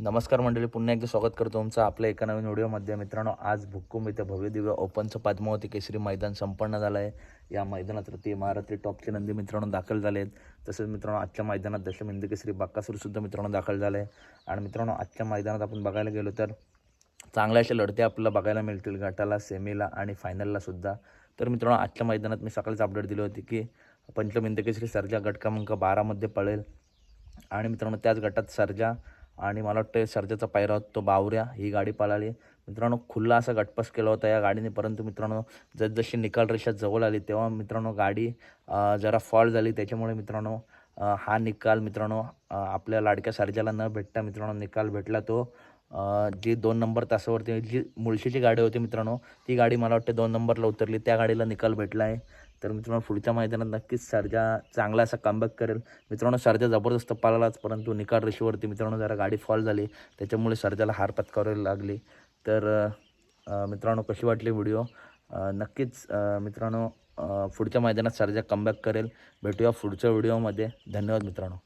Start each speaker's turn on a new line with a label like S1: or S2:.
S1: नमस्कार मंडळी पुन्हा एकदा स्वागत करतो तुमचं आपल्या एका नवीन व्हिडिओमध्ये मित्रांनो आज भुक्कुम इथे भव्य दिव्य ओपनचं पद्मावती केसरी मैदान संपन्न झालं आहे. या मैदानात रती महारथी टॉपचे नंदी मित्रांनो दाखल झाले आहेत. तसेच मित्रांनो आजच्या मैदानात दशम हिंदी केसरी बाक्कासूरसुद्धा मित्रांनो दाखल झालं आहे. आणि मित्रांनो आजच्या मैदानात आपण बघायला गेलो तर चांगल्या अशा लढत्या आपल्याला बघायला मिळतील. गटाला सेमीला आणि फायनलला सुद्धा. तर मित्रांनो आजच्या मैदानात मी सकाळीच अपडेट दिली होती की पंचम हिंदी केसरी सर्जा गट क्रमांक बारामध्ये पळेल. आणि मित्रांनो त्याच गटात सर्जा आणि मला वाटतं सर्जाचा पायरा होता तो बावऱ्या ही गाडी पळाली. मित्रांनो खुल्ला असा गटपास केला होता या गाडीने. परंतु मित्रांनो जसजशी निकाल रेषा जवळ आली तेव्हा मित्रांनो गाडी जरा फॉल्ट झाली. त्याच्यामुळे मित्रांनो हा निकाल मित्रांनो आपल्या लाडक्या सर्जाला न भेटता मित्रांनो निकाल भेटला तो. जी दोन नंबर तासावरती जी मुळशीची गाडी होती मित्रांनो ती गाडी मला वाटते दोन नंबरला उतरली. त्या गाडीला निकाल भेटला आहे. तर मित्रांनो पुढच्या मैदानात नक्कीच सर्जा चांगला असा कमबॅक करेल. मित्रांनो सर्जा जबरदस्त पळालाच परंतु निकाल रेषेवरती मित्रांनो जरा गाडी फॉल झाली. त्याच्यामुळे सर्जाला हार पत्करावी लागली. तर मित्रांनो कशी वाटली व्हिडिओ नक्कीच मित्रांनो पुढच्या मैदानात सर्जा कमबॅक करेल. भेटूया पुढच्या व्हिडिओमध्ये धन्यवाद मित्रांनो.